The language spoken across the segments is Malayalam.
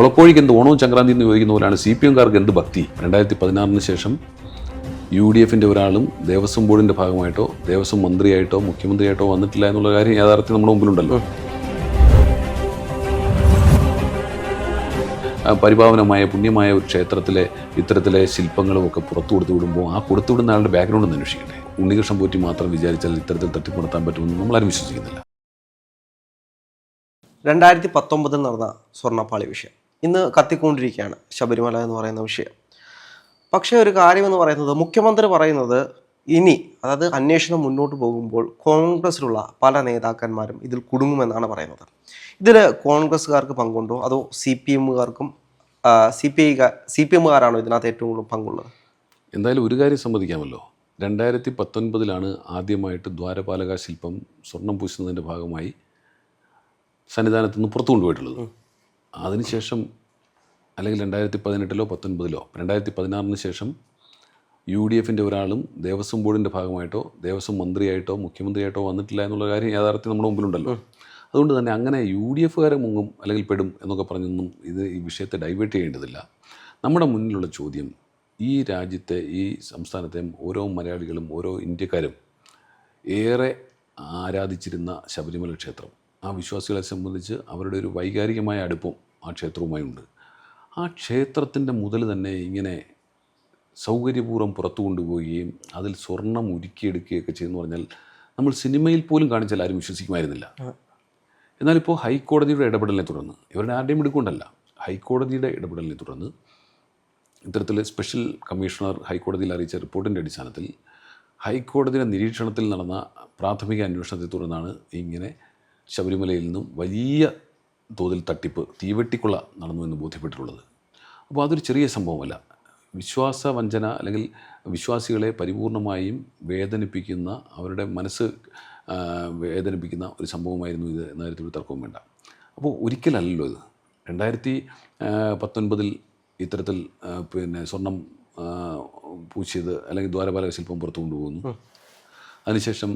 കുളക്കോഴിക്ക് എന്ത് ഓണവും സംക്രാന്തി എന്ന് ചോദിക്കുന്ന പോലെയാണ് സി പി എംകാർക്ക് എന്ത് ഭക്തി? രണ്ടായിരത്തി പതിനാറിന് ശേഷം യു ഡി എഫിന്റെ ഒരാളും ദേവസ്വം ബോർഡിന്റെ ഭാഗമായിട്ടോ ദേവസ്വം മന്ത്രിയായിട്ടോ മുഖ്യമന്ത്രിയായിട്ടോ വന്നിട്ടില്ല എന്നുള്ള കാര്യം യാഥാർത്ഥ്യം നമ്മുടെ മുമ്പിലുണ്ടല്ലോ. പരിപാവനമായ പുണ്യമായ ഒരു ക്ഷേത്രത്തിലെ ഇത്തരത്തിലെ ശില്പങ്ങളും ഒക്കെ പുറത്തു കൊടുത്തു വിടുമ്പോൾ ആ കൊടുത്തു വിടുന്ന ആളുടെ ബാക്ക്ഗ്രൗണ്ട് അന്വേഷിക്കട്ടെ. ഉണ്ണികൃഷ്ണൻ പോറ്റി മാത്രം വിചാരിച്ചാൽ ഇത്തരത്തിൽ തട്ടിപ്പുറത്താൻ പറ്റുമെന്ന് നമ്മളാരും വിശ്വസിക്കുന്നില്ല. രണ്ടായിരത്തി പത്തൊമ്പതിൽ നടന്ന സ്വർണപ്പാളി വിഷയം. ഇന്ന് കത്തിക്കൊണ്ടിരിക്കുകയാണ് ശബരിമല എന്ന് പറയുന്ന വിഷയം. പക്ഷേ ഒരു കാര്യമെന്ന് പറയുന്നത് മുഖ്യമന്ത്രി പറയുന്നത് ഇനി അതായത് അന്വേഷണം മുന്നോട്ട് പോകുമ്പോൾ കോൺഗ്രസ്സിലുള്ള പല നേതാക്കന്മാരും ഇതിൽ കുടുങ്ങുമെന്നാണ് പറയുന്നത്. ഇതിൽ കോൺഗ്രസ്സുകാർക്ക് പങ്കുണ്ടോ? അതോ C P എമ്മുകാർക്കും C P I C P എമ്മുകാരാണോ ഇതിനകത്ത് ഏറ്റവും കൂടുതൽ പങ്കുള്ളത്? എന്തായാലും ഒരു കാര്യം സമ്മതിക്കാമല്ലോ. രണ്ടായിരത്തി പത്തൊൻപതിലാണ് ആദ്യമായിട്ട് ദ്വാരപാലക ശില്പം സ്വർണം പൂശുന്നതിന്റെ ഭാഗമായി സന്നിധാനത്ത് നിന്ന് പുറത്തു കൊണ്ടുപോയിട്ടുള്ളത് അതിനുശേഷം അല്ലെങ്കിൽ രണ്ടായിരത്തി പതിനെട്ടിലോ പത്തൊൻപതിലോ രണ്ടായിരത്തി പതിനാറിന് ശേഷം യു ഡി എഫിന്റെ ഒരാളും ദേവസ്വം ബോർഡിന്റെ ഭാഗമായിട്ടോ ദേവസ്വം മന്ത്രിയായിട്ടോ മുഖ്യമന്ത്രിയായിട്ടോ വന്നിട്ടില്ല എന്നുള്ള കാര്യം യാഥാർത്ഥ്യം നമ്മുടെ മുമ്പിലുണ്ടല്ലോ. അതുകൊണ്ട് തന്നെ അങ്ങനെ യു ഡി എഫുകാരെ മുങ്ങും അല്ലെങ്കിൽ പെടും എന്നൊക്കെ പറഞ്ഞൊന്നും ഇത് ഈ വിഷയത്തെ ഡൈവേർട്ട് ചെയ്യേണ്ടതില്ല. നമ്മുടെ മുന്നിലുള്ള ചോദ്യം ഈ രാജ്യത്തെ ഈ സംസ്ഥാനത്തെ ഓരോ മലയാളികളും ഓരോ ഇന്ത്യക്കാരും ഏറെ ആരാധിച്ചിരുന്ന ശബരിമല ക്ഷേത്രം. ആ വിശ്വാസികളെ സംബന്ധിച്ച് അവരുടെ ഒരു വൈകാരികമായ അടുപ്പം ആ ക്ഷേത്രവുമായി ഉണ്ട്. ആ ക്ഷേത്രത്തിന്റെ മുതൽ തന്നെ ഇങ്ങനെ സൗകര്യപൂർവം പുറത്തു കൊണ്ടുപോവുകയും അതിൽ സ്വർണം ഉരുക്കിയെടുക്കുകയൊക്കെ ചെയ്യുന്നു പറഞ്ഞാൽ നമ്മൾ സിനിമയിൽ പോലും കാണിച്ചാൽ ആരും വിശ്വസിക്കുമായിരുന്നില്ല. എന്നാലിപ്പോൾ ഹൈക്കോടതിയുടെ ഇടപെടലിനെ തുടർന്ന് ഇവരുടെ ആരുടെയും എടുക്കൊണ്ടല്ല ഹൈക്കോടതിയുടെ ഇടപെടലിനെ തുടർന്ന് ഇത്തരത്തിൽ സ്പെഷ്യൽ കമ്മീഷണർ ഹൈക്കോടതിയിൽ അറിയിച്ച റിപ്പോർട്ടിന്റെ അടിസ്ഥാനത്തിൽ ഹൈക്കോടതിയുടെ നിരീക്ഷണത്തിൽ നടന്ന പ്രാഥമിക അന്വേഷണത്തെ തുടർന്നാണ് ഇങ്ങനെ ശബരിമലയിൽ നിന്നും വലിയ തോതിൽ തട്ടിപ്പ് തീവെട്ടിക്കൊള്ള നടന്നു എന്ന് ബോധ്യപ്പെട്ടിട്ടുള്ളത്. അപ്പോൾ അതൊരു ചെറിയ സംഭവമല്ല. വിശ്വാസ വഞ്ചന അല്ലെങ്കിൽ വിശ്വാസികളെ പരിപൂർണമായും വേദനിപ്പിക്കുന്ന അവരുടെ മനസ്സ് വേദനിപ്പിക്കുന്ന ഒരു സംഭവമായിരുന്നു ഇത് എന്ന കാര്യത്തിൽ ഒരു തർക്കവും വേണ്ട. അപ്പോൾ ഒരിക്കലല്ലല്ലോ ഇത്. രണ്ടായിരത്തി പത്തൊൻപതിൽ ഇത്തരത്തിൽ പിന്നെ സ്വർണം പൂശിയത് അല്ലെങ്കിൽ ദ്വാരപാലക ശില്പം പുറത്തു കൊണ്ടുപോകുന്നു. അതിനുശേഷം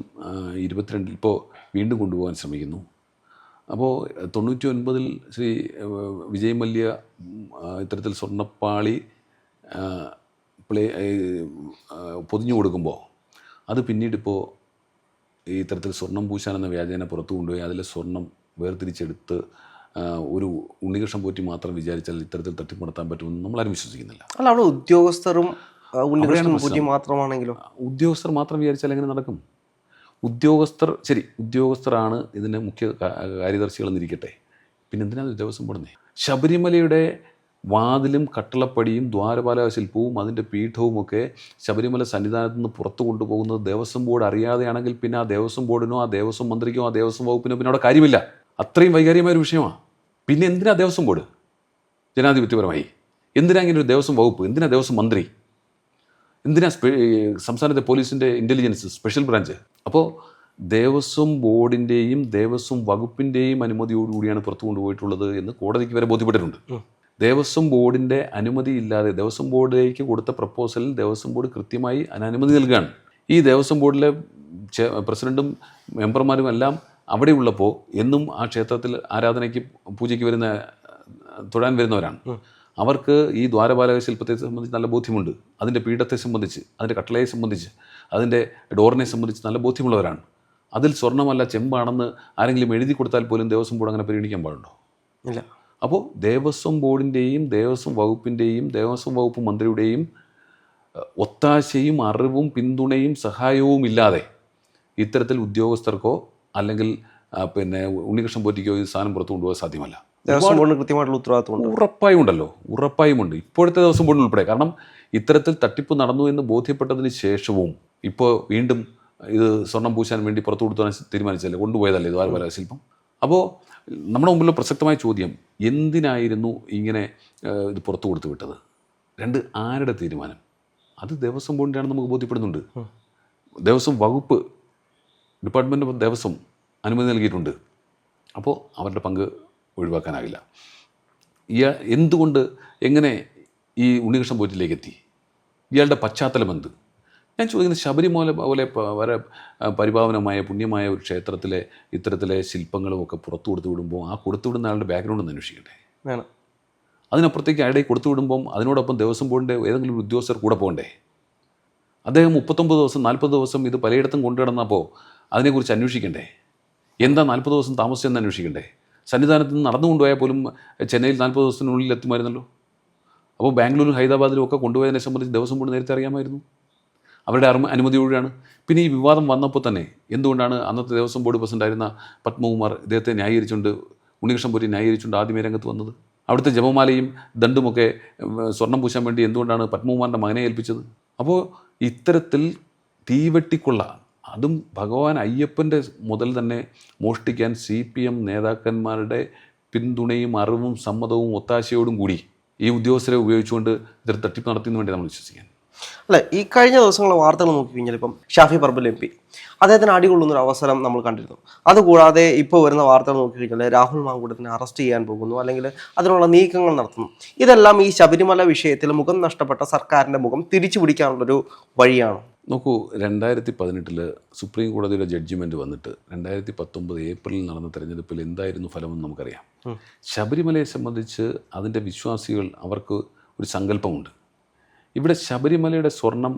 ഇരുപത്തിരണ്ടിൽ ഇപ്പോൾ വീണ്ടും കൊണ്ടുപോകാൻ ശ്രമിക്കുന്നു. അപ്പോൾ തൊണ്ണൂറ്റി ഒൻപതിൽ ശ്രീ വിജയ് മല്യ ഇത്തരത്തിൽ സ്വർണപ്പാളി പ്ലേ പൊതിഞ്ഞു കൊടുക്കുമ്പോൾ അത് പിന്നീടിപ്പോൾ ഈ ഇത്തരത്തിൽ സ്വർണം പൂശാൻ എന്ന വ്യാജേന പുറത്തു കൊണ്ടുപോയി അതിലെ സ്വർണം വേർതിരിച്ചെടുത്ത് ഒരു ഉണ്ണികൃഷ്ണൻ പോറ്റി മാത്രം വിചാരിച്ചാൽ ഇത്തരത്തിൽ തട്ടിപ്പുറത്താൻ പറ്റുമെന്ന് നമ്മളാരും വിശ്വസിക്കുന്നില്ല. അല്ല അവിടെ ഉദ്യോഗസ്ഥരും ഉണ്ണികൃഷ്ണൻ മാത്രമാണെങ്കിലും? ഉദ്യോഗസ്ഥർ മാത്രം വിചാരിച്ചാൽ എങ്ങനെ നടക്കും? ഉദ്യോഗസ്ഥർ ശരി ഉദ്യോഗസ്ഥരാണ് ഇതിന്റെ മുഖ്യ കാര്യദർശികൾ എന്നിരിക്കട്ടെ. പിന്നെ എന്തിനാണ് ദേവസ്വം പോടുന്നത് ശബരിമലയുടെ വാതിലും കട്ടളപ്പടിയും ദ്വാരപാലക ശില്പവും അതിന്റെ പീഠവും ഒക്കെ ശബരിമല സന്നിധാനത്ത് നിന്ന് പുറത്തു കൊണ്ടുപോകുന്നത് ദേവസ്വം ബോർഡ് അറിയാതെയാണെങ്കിൽ പിന്നെ ആ ദേവസ്വം ബോർഡിനോ ആ ദേവസ്വം മന്ത്രിക്കോ ആ ദേവസ്വം വകുപ്പിനോ പിന്നെ അവിടെ കാര്യമില്ല. അത്രയും വൈകാരികമായ ഒരു വിഷയമാണ് പിന്നെ എന്തിനാ ദേവസ്വം ബോർഡ്? ജനാധിപത്യപരമായി. എന്തിനാ ഇങ്ങനെ ഒരു ദേവസ്വം വകുപ്പ്? എന്തിനാ ദേവസ്വം മന്ത്രി? എന്തിനാ സംസ്ഥാനത്തെ പോലീസിന്റെ ഇന്റലിജൻസ് സ്പെഷ്യൽ ബ്രാഞ്ച് അപ്പോൾ ദേവസ്വം ബോർഡിന്റെയും ദേവസ്വം വകുപ്പിന്റെയും അനുമതിയോടുകൂടിയാണ് പുറത്തു കൊണ്ടുപോയിട്ടുള്ളത് എന്ന് കോടതിക്ക് വരെ ബോധ്യപ്പെട്ടിട്ടുണ്ട്. ദേവസ്വം ബോർഡിന്റെ അനുമതി ഇല്ലാതെ ദേവസ്വം ബോർഡിലേക്ക് കൊടുത്ത പ്രപ്പോസലിൽ ദേവസ്വം ബോർഡ് കൃത്യമായി അതിന് അനുമതി നൽകുകയാണ് ഈ ദേവസ്വം ബോർഡിലെ പ്രസിഡന്റും മെമ്പർമാരും എല്ലാം അവിടെ ഉള്ളപ്പോൾ എന്നും ആ ക്ഷേത്രത്തിൽ ആരാധനയ്ക്ക് പൂജയ്ക്ക് വരുന്ന തൊഴാൻ വരുന്നവരാണ്. അവർക്ക് ഈ ദ്വാരപാലക ശില്പത്തെ സംബന്ധിച്ച് നല്ല ബോധ്യമുണ്ട്. അതിന്റെ പീഠത്തെ സംബന്ധിച്ച് അതിന്റെ കട്ടളയെ സംബന്ധിച്ച് അതിന്റെ ഡോറിനെ സംബന്ധിച്ച് നല്ല ബോധ്യമുള്ളവരാണ്. അതിൽ സ്വർണമല്ല ചെമ്പാണെന്ന് ആരെങ്കിലും എഴുതി കൊടുത്താൽ പോലും ദേവസ്വം ബോർഡ് അങ്ങനെ പരിഗണിക്കാൻ പാടുണ്ടോ? ഇല്ല. അപ്പോൾ ദേവസ്വം ബോർഡിന്റെയും ദേവസ്വം വകുപ്പിന്റെയും ദേവസ്വം വകുപ്പ് മന്ത്രിയുടെയും ഒത്താശയും അറിവും പിന്തുണയും സഹായവും ഇല്ലാതെ ഇത്തരത്തിൽ ഉദ്യോഗസ്ഥർക്കോ അല്ലെങ്കിൽ പിന്നെ ഉണ്ണികൃഷ്ണൻ പോറ്റിക്കോ ഈ സാധനം പുറത്തു കൊണ്ടുപോകാൻ സാധ്യമല്ല. ദേവസ്വം ബോർഡിന് കൃത്യമായിട്ടുള്ള ഉത്തരവാദിത്വമുണ്ട് ഉറപ്പായും ഉണ്ടല്ലോ. ഉറപ്പായും ഉണ്ട് ഇപ്പോഴത്തെ ദിവസം ബോർഡിൽ ഉൾപ്പെടെ. കാരണം ഇത്തരത്തിൽ തട്ടിപ്പ് നടന്നു എന്ന് ബോധ്യപ്പെട്ടതിന് ശേഷവും ഇപ്പോൾ വീണ്ടും ഇത് സ്വർണം പൂശാൻ വേണ്ടി പുറത്തു കൊടുത്താൻ തീരുമാനിച്ചല്ലേ കൊണ്ടുപോയതല്ലേ ഇത് ദ്വാരപാലക ശില്പം? അപ്പോൾ നമ്മുടെ മുമ്പിലുള്ള പ്രസക്തമായ ചോദ്യം എന്തിനായിരുന്നു ഇങ്ങനെ ഇത് പുറത്തു കൊടുത്തു വിട്ടത്? രണ്ട് ആരുടെ തീരുമാനം? അത് ദേവസ്വം ബോർഡിന്റെയാണെന്ന് നമുക്ക് ബോധ്യപ്പെടുന്നുണ്ട്. ദേവസ്വം വകുപ്പ് ഡിപ്പാർട്ട്മെന്റ് ഓഫ് ദേവസ്വം അനുമതി നൽകിയിട്ടുണ്ട്. അപ്പോൾ അവരുടെ പങ്ക് ഒഴിവാക്കാനാകില്ല. ഇയാൾ എന്തുകൊണ്ട് എങ്ങനെ ഈ ഉണ്ണികൃഷ്ണൻ പോറ്റിലേക്ക് എത്തി ഇയാളുടെ പശ്ചാത്തലം എന്ത്? ഞാൻ ചോദിക്കുന്നത് ശബരിമല പോലെ വളരെ ആ, പരിപാവനമായ പുണ്യമായ ഒരു ക്ഷേത്രത്തിലെ ഇത്തരത്തിലെ ശില്പങ്ങളും ഒക്കെ പുറത്തു കൊടുത്തു വിടുമ്പോൾ ആ കൊടുത്തു വിടുന്ന ആളുടെ ബാക്ക്ഗ്രൗണ്ട് ഒന്ന് അന്വേഷിക്കട്ടെ? വേണം. അതിനപ്പുറത്തേക്ക് അയാളെ കൊടുത്തു വിടുമ്പം അതിനോടൊപ്പം ദിവസം ബോർഡിന്റെ ഏതെങ്കിലും ഒരു ഉദ്യോഗസ്ഥർ കൂടെ പോകണ്ടേ? അദ്ദേഹം മുപ്പത്തൊമ്പത് ദിവസം നാൽപ്പത് ദിവസം ഇത് പലയിടത്തും കൊണ്ടുകിടന്നപ്പോൾ അതിനെക്കുറിച്ച് അന്വേഷിക്കണ്ടേ? എന്താ നാൽപ്പത് ദിവസം താമസിച്ചെന്ന് അന്വേഷിക്കണ്ടേ? സന്നിധാനത്ത് നിന്ന് നടന്നുകൊണ്ടുപോയാൽ പോലും ചെന്നൈയിൽ നാൽപ്പത് ദിവസത്തിനുള്ളിൽ എത്തുമായിരുന്നല്ലോ. അപ്പോൾ ബാംഗ്ലൂരും ഹൈദരാബാദിലും ഒക്കെ കൊണ്ടുപോയതിനെ സംബന്ധിച്ച് ദിവസം ബോർഡ് നേരത്തെ അറിയാമായിരുന്നു. അവരുടെ അനുമതിയോടെയാണ് പിന്നെ ഈ വിവാദം വന്നപ്പോൾ തന്നെ എന്തുകൊണ്ടാണ് അന്നത്തെ ദേവസ്വം ബോർഡ് പ്രസിഡന്റായിരുന്ന പത്മകുമാർ ഇദ്ദേഹത്തെ ന്യായീകരിച്ചുകൊണ്ട് ഉണ്ണികൃഷ്ണൻ പോറ്റി ന്യായീകരിച്ചുകൊണ്ട് ആദ്യമേ രംഗത്ത് വന്നത്? അവിടുത്തെ ജപമാലയും ദണ്ടുമൊക്കെ സ്വർണം പൂശാൻ വേണ്ടി എന്തുകൊണ്ടാണ് പത്മകുമാറിന്റെ മകനെ ഏൽപ്പിച്ചത്? അപ്പോൾ ഇത്തരത്തിൽ തീവെട്ടിക്കൊള്ള അതും ഭഗവാൻ അയ്യപ്പന്റെ മുതൽ തന്നെ മോഷ്ടിക്കാൻ സി പി എം നേതാക്കന്മാരുടെ പിന്തുണയും അറിവും സമ്മതവും ഒത്താശയോടും കൂടി ഈ ഉദ്യോഗസ്ഥരെ ഉപയോഗിച്ചുകൊണ്ട് ഇതൊരു തട്ടിപ്പ് നടത്തിയെന്ന് വേണ്ടി നമ്മൾ വിശ്വസിക്കാൻ അല്ലെ ഈ കഴിഞ്ഞ ദിവസങ്ങളെ വാർത്തകൾ നോക്കിക്കഴിഞ്ഞാൽ ഇപ്പം ഷാഫി പർബൽ എം പി അദ്ദേഹത്തിന് അടികൊള്ളുന്നൊരു അവസരം നമ്മൾ കണ്ടിരുന്നു. അതുകൂടാതെ ഇപ്പോൾ വരുന്ന വാർത്തകൾ നോക്കിക്കഴിഞ്ഞാൽ രാഹുൽ മാങ്കൂട്ടത്തിനെ അറസ്റ്റ് ചെയ്യാൻ പോകുന്നു അല്ലെങ്കിൽ അതിനുള്ള നീക്കങ്ങൾ നടത്തുന്നു. ഇതെല്ലാം ഈ ശബരിമല വിഷയത്തിൽ മുഖം നഷ്ടപ്പെട്ട സർക്കാരിന്റെ മുഖം തിരിച്ചു പിടിക്കാനുള്ളൊരു വഴിയാണ്? നോക്കൂ രണ്ടായിരത്തി പതിനെട്ടിൽ സുപ്രീം കോടതിയുടെ ജഡ്ജിമെന്റ് വന്നിട്ട് രണ്ടായിരത്തി പത്തൊമ്പത് ഏപ്രിലിൽ നടന്ന തെരഞ്ഞെടുപ്പിൽ എന്തായിരുന്നു ഫലമെന്ന് നമുക്കറിയാം. ശബരിമലയെ സംബന്ധിച്ച് അതിന്റെ വിശ്വാസികൾ അവർക്ക് ഒരു സങ്കല്പമുണ്ട്. ഇവിടെ ശബരിമലയുടെ സ്വർണം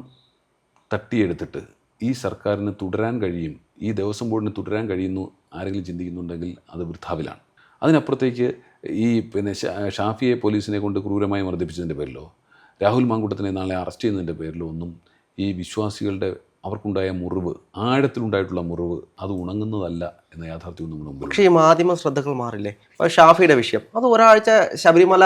തട്ടിയെടുത്തിട്ട് ഈ സർക്കാരിന് തുടരാൻ കഴിയും ഈ ദേവസ്വം ബോർഡിന് തുടരാൻ കഴിയുന്നു ആരെങ്കിലും ചിന്തിക്കുന്നുണ്ടെങ്കിൽ അത് വൃദ്ധാവിലാണ് അതിനപ്പുറത്തേക്ക് ഈ പിന്നെ ഷാഫിയെ പോലീസിനെ കൊണ്ട് ക്രൂരമായി മർദ്ദിപ്പിച്ചതിന്റെ പേരിലോ രാഹുൽ മാങ്കുട്ടത്തിനെ നാളെ അറസ്റ്റ് ചെയ്യുന്നതിന്റെ പേരിലോ ഒന്നും ഈ വിശ്വാസികളുടെ അവർക്കുണ്ടായ മുറിവ് ആഴത്തിലുണ്ടായിട്ടുള്ള മുറിവ് അത് ഉണങ്ങുന്നതല്ല എന്ന യാഥാർത്ഥ്യവും നമ്മൾ പക്ഷേ ഈ മാധ്യമ ശ്രദ്ധകൾ മാറില്ലേ? ഷാഫിയുടെ വിഷയം. അത് ഒരാഴ്ച ശബരിമല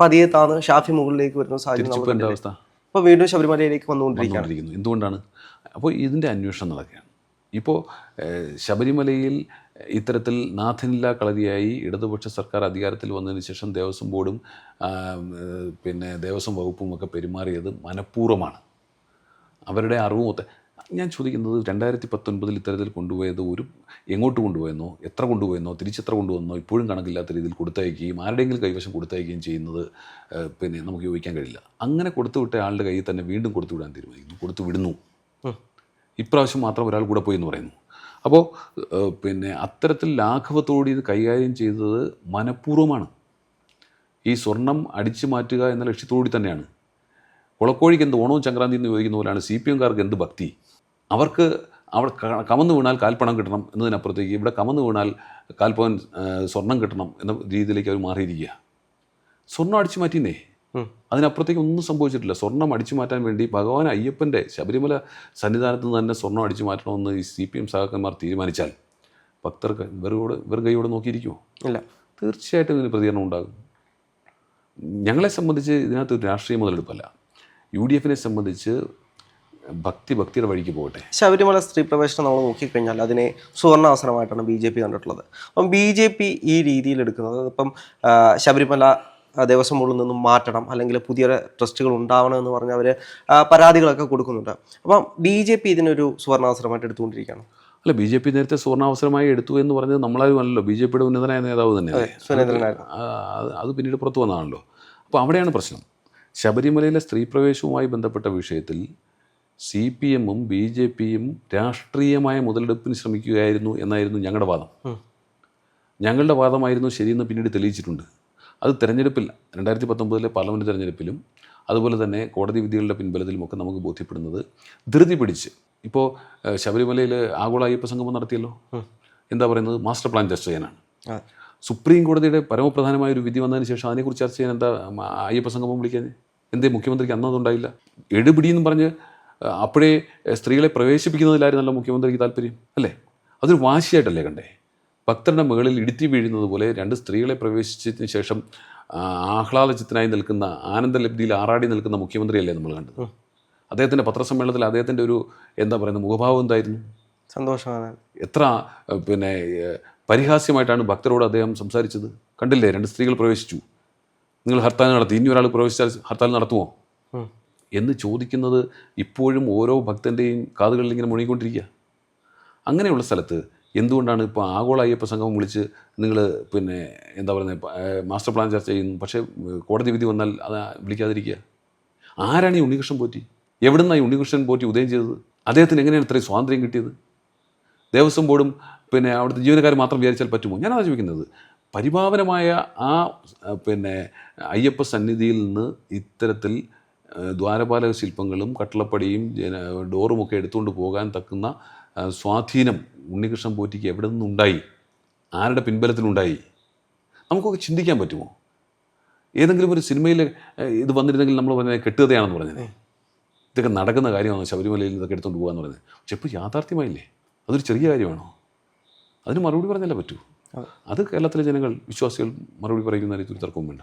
പതിയെ താന്ന് ഷാഫി മുകളിലേക്ക് വരുന്ന സാഹചര്യം? അവസ്ഥ? ഇപ്പോൾ വീണ്ടും ശബരിമലയിലേക്ക് വന്നുകൊണ്ടിരിക്കുന്നു. എന്തുകൊണ്ടാണ്? അപ്പോൾ ഇതിന്റെ അന്വേഷണം നടക്കുകയാണ്. ഇപ്പോൾ ശബരിമലയിൽ ഇത്തരത്തിൽ നാഥനില്ല കളരിയായി ഇടതുപക്ഷ സർക്കാർ അധികാരത്തിൽ വന്നതിന് ശേഷം ദേവസ്വം ബോർഡും പിന്നെ ദേവസ്വം വകുപ്പും ഒക്കെ പെരുമാറിയത് മനഃപൂർവമാണ്. അവരുടെ അറിവും ഞാൻ ചോദിക്കുന്നത് രണ്ടായിരത്തി പത്തൊൻപതിൽ ഇത്തരത്തിൽ കൊണ്ടുപോയത് ഒരു എങ്ങോട്ട് കൊണ്ടുപോയെന്നോ എത്ര കൊണ്ടുപോയെന്നോ തിരിച്ചെത്ര കൊണ്ടുവന്നോ ഇപ്പോഴും കണക്കില്ലാത്ത രീതിയിൽ കൊടുത്തയക്കുകയും ആരുടെയെങ്കിലും കൈവശം കൊടുത്തയക്കുകയും ചെയ്യുന്നത് പിന്നെ നമുക്ക് യോജിക്കാൻ കഴിയില്ല. അങ്ങനെ കൊടുത്തുവിട്ട ആളുടെ കയ്യിൽ തന്നെ വീണ്ടും കൊടുത്തുവിടാൻ തീരുമാനിക്കുന്നു. കൊടുത്തു വിടുന്നു. ഇപ്രാവശ്യം മാത്രം ഒരാൾ കൂടെ പോയി എന്ന് പറയുന്നു. അപ്പോൾ പിന്നെ അത്തരത്തിൽ ലാഘവത്തോടെ ഇത് കൈകാര്യം ചെയ്തത് മനഃപൂർവമാണ്. ഈ സ്വർണം അടിച്ചു മാറ്റുക എന്ന ലക്ഷ്യത്തോടി തന്നെയാണ്. കുളക്കോഴിക്ക് എന്ത് ഓണവും സംക്രാന്തി എന്ന് ചോദിക്കുന്ന പോലെയാണ് സി പി എംകാർക്ക് എന്ത് ഭക്തി? അവർക്ക് അവർ കമന്ന് വീണാൽ കാൽപ്പണം കിട്ടണം എന്നതിനപ്പുറത്തേക്ക് ഇവിടെ കമന്ന് വീണാൽ കാൽപ്പവൻ സ്വർണം കിട്ടണം എന്ന രീതിയിലേക്ക് അവർ മാറിയിരിക്കുക. സ്വർണം അടിച്ചു മാറ്റിന്നേ. അതിനപ്പുറത്തേക്ക് ഒന്നും സംഭവിച്ചിട്ടില്ല. സ്വർണം അടിച്ചു മാറ്റാൻ വേണ്ടി ഭഗവാൻ അയ്യപ്പന്റെ ശബരിമല സന്നിധാനത്ത് നിന്ന് തന്നെ സ്വർണം അടിച്ചു മാറ്റണമെന്ന് ഈ സി പി എം സഹാക്കന്മാർ തീരുമാനിച്ചാൽ ഭക്തർക്ക് ഇവരോട് ഇവർ കൈയോടെ നോക്കിയിരിക്കുമോ ഇല്ല. തീർച്ചയായിട്ടും ഇതിന് പ്രതികരണം ഉണ്ടാകും. ഞങ്ങളെ സംബന്ധിച്ച് ഇതിനകത്ത് ഒരു രാഷ്ട്രീയ മുതലെടുപ്പല്ല. യു ഡി എഫിനെ സംബന്ധിച്ച് ഭക്തി ഭക്തിയുടെ വഴിക്ക് പോകട്ടെ. ശബരിമല സ്ത്രീ പ്രവേശനം നമ്മൾ നോക്കിക്കഴിഞ്ഞാൽ അതിനെ സുവർണാവസരമായിട്ടാണ് ബി ജെ പി കണ്ടിട്ടുള്ളത്. അപ്പം ബി ജെ പി ഈ രീതിയിൽ എടുക്കുന്നത് ഇപ്പം ശബരിമല ദേവസ്വം ബോർഡിൽ നിന്നും മാറ്റണം അല്ലെങ്കിൽ പുതിയ ട്രസ്റ്റുകൾ ഉണ്ടാവണം എന്ന് പറഞ്ഞ് അവർ പരാതികളൊക്കെ കൊടുക്കുന്നുണ്ട്. അപ്പം ബി ജെ പി ഇതിനൊരു സുവർണാവസരമായിട്ട് എടുത്തുകൊണ്ടിരിക്കുകയാണ്. അല്ല ബി ജെ പി നേരത്തെ സുവർണാവസരമായി എടുത്തു എന്ന് പറഞ്ഞത് നമ്മളാരും അല്ലല്ലോ ബി ജെ പിയുടെ ഉന്നതനായ നേതാവ് തന്നെ അത് പിന്നീട് പുറത്തു വന്നതാണല്ലോ. അപ്പോൾ അവിടെയാണ് പ്രശ്നം. ശബരിമലയിലെ സ്ത്രീ പ്രവേശവുമായി ബന്ധപ്പെട്ട വിഷയത്തിൽ സി പി എമ്മും ബി ജെ പിയും രാഷ്ട്രീയമായ മുതലെടുപ്പിന് ശ്രമിക്കുകയായിരുന്നു എന്നായിരുന്നു ഞങ്ങളുടെ വാദം. ഞങ്ങളുടെ വാദമായിരുന്നു ശരിയെന്ന് പിന്നീട് തെളിയിച്ചിട്ടുണ്ട്. അത് തെരഞ്ഞെടുപ്പിൽ രണ്ടായിരത്തി പത്തൊമ്പതിലെ പാർലമെന്റ് തെരഞ്ഞെടുപ്പിലും അതുപോലെ തന്നെ കോടതി വിധികളുടെ പിൻബലത്തിലുമൊക്കെ നമുക്ക് ബോധ്യപ്പെടുന്നത് ധൃതി പിടിച്ച്. ഇപ്പോൾ ശബരിമലയിൽ ആഗോള അയ്യപ്പ സംഗമം നടത്തിയല്ലോ? എന്താ പറയുന്നത്? മാസ്റ്റർ പ്ലാൻ ചർച്ച ചെയ്യാനാണ്. സുപ്രീം കോടതിയുടെ പരമപ്രധാനമായ ഒരു വിധി വന്നതിന് ശേഷം അതിനെക്കുറിച്ച് ചർച്ച ചെയ്യാൻ എന്താ അയ്യപ്പ സംഗമം വിളിക്കാൻ എന്തേ മുഖ്യമന്ത്രിക്ക് അന്ന് അതുണ്ടായില്ല? എടുപിടി എന്ന് പറഞ്ഞ് അപ്പോഴേ സ്ത്രീകളെ പ്രവേശിപ്പിക്കുന്നതിലായിരുന്നല്ലോ മുഖ്യമന്ത്രിക്ക് താല്പര്യം അല്ലേ? അതൊരു വാശിയായിട്ടല്ലേ കണ്ടേ? ഭക്തരുടെ മുകളിൽ ഇടുത്തി വീഴുന്നത് പോലെ രണ്ട് സ്ത്രീകളെ പ്രവേശിച്ചതിന് ശേഷം ആഹ്ലാദചിത്തനായി നിൽക്കുന്ന ആനന്ദലബ്ധിയിൽ ആറാടി നിൽക്കുന്ന മുഖ്യമന്ത്രിയല്ലേ നമ്മൾ കണ്ടത്? അദ്ദേഹത്തിന്റെ പത്രസമ്മേളനത്തിൽ അദ്ദേഹത്തിന്റെ ഒരു എന്താ പറയുന്നത് മുഖഭാവം എന്തായിരുന്നു? സന്തോഷമാണ്. എത്ര പിന്നെ പരിഹാസ്യമായിട്ടാണ് ഭക്തരോട് അദ്ദേഹം സംസാരിച്ചത്? കണ്ടില്ലേ രണ്ട് സ്ത്രീകൾ പ്രവേശിച്ചു. നിങ്ങൾ ഹർത്താൽ നടത്തി. ഇനി ഒരാൾ പ്രവേശിച്ചാൽ ഹർത്താൽ നടത്തുമോ? എന്ന് ചോദിക്കുന്നത് ഇപ്പോഴും ഓരോ ഭക്തന്റെയും കാതുകളിൽ ഇങ്ങനെ മുഴുകിക്കൊണ്ടിരിക്കുക. അങ്ങനെയുള്ള സ്ഥലത്ത് എന്തുകൊണ്ടാണ് ഇപ്പോൾ ആഗോള അയ്യപ്പ സംഘം വിളിച്ച് നിങ്ങൾ പിന്നെ എന്താ പറയുന്നത് മാസ്റ്റർ പ്ലാൻ ചർച്ച ചെയ്യുന്നു. പക്ഷേ കോടതി വിധി വന്നാൽ അത് വിളിക്കാതിരിക്കുക. ആരാണ് ഈ ഉണ്ണികൃഷ്ണൻ പോറ്റി? എവിടുന്നാണ് ഈ ഉണ്ണികൃഷ്ണൻ പോറ്റി ഉദയം ചെയ്തത്? അദ്ദേഹത്തിന് എങ്ങനെയാണ് ഇത്രയും സ്വാതന്ത്ര്യം കിട്ടിയത്? ദേവസ്വം ബോർഡും പിന്നെ അവിടുത്തെ ജീവനക്കാർ മാത്രം വിചാരിച്ചാൽ പറ്റുമോ? ഞാനാണ് ചോദിക്കുന്നത് പരിപാവനമായ ആ പിന്നെ അയ്യപ്പ സന്നിധിയിൽ നിന്ന് ഇത്തരത്തിൽ ദ്വാരപാലക ശില്പങ്ങളും കട്ടളപ്പടിയും ഡോറുമൊക്കെ എടുത്തുകൊണ്ട് പോകാൻ തക്കുന്ന സ്വാധീനം ഉണ്ണികൃഷ്ണൻ പോറ്റിക്ക് എവിടെ നിന്നുണ്ടായി? ആരുടെ പിൻബലത്തിലുണ്ടായി? നമുക്കൊക്കെ ചിന്തിക്കാൻ പറ്റുമോ? ഏതെങ്കിലും ഒരു സിനിമയിൽ ഇത് വന്നിരുന്നെങ്കിൽ നമ്മൾ പറഞ്ഞത് കെട്ടുകഥയാണെന്ന് പറഞ്ഞത്. ഇതൊക്കെ നടക്കുന്ന കാര്യമാണ്? ശബരിമലയിൽ ഇതൊക്കെ എടുത്തുകൊണ്ട് പോകാമെന്ന് പറഞ്ഞത്. പക്ഷെ ഇപ്പോൾ യാഥാർത്ഥ്യമായില്ലേ? അതൊരു ചെറിയ കാര്യമാണോ? അതിന് മറുപടി പറഞ്ഞല്ലേ പറ്റൂ? അത് കേരളത്തിലെ ജനങ്ങൾ വിശ്വാസികൾ മറുപടി പറയുന്ന ഒരു തർക്കവും വേണ്ട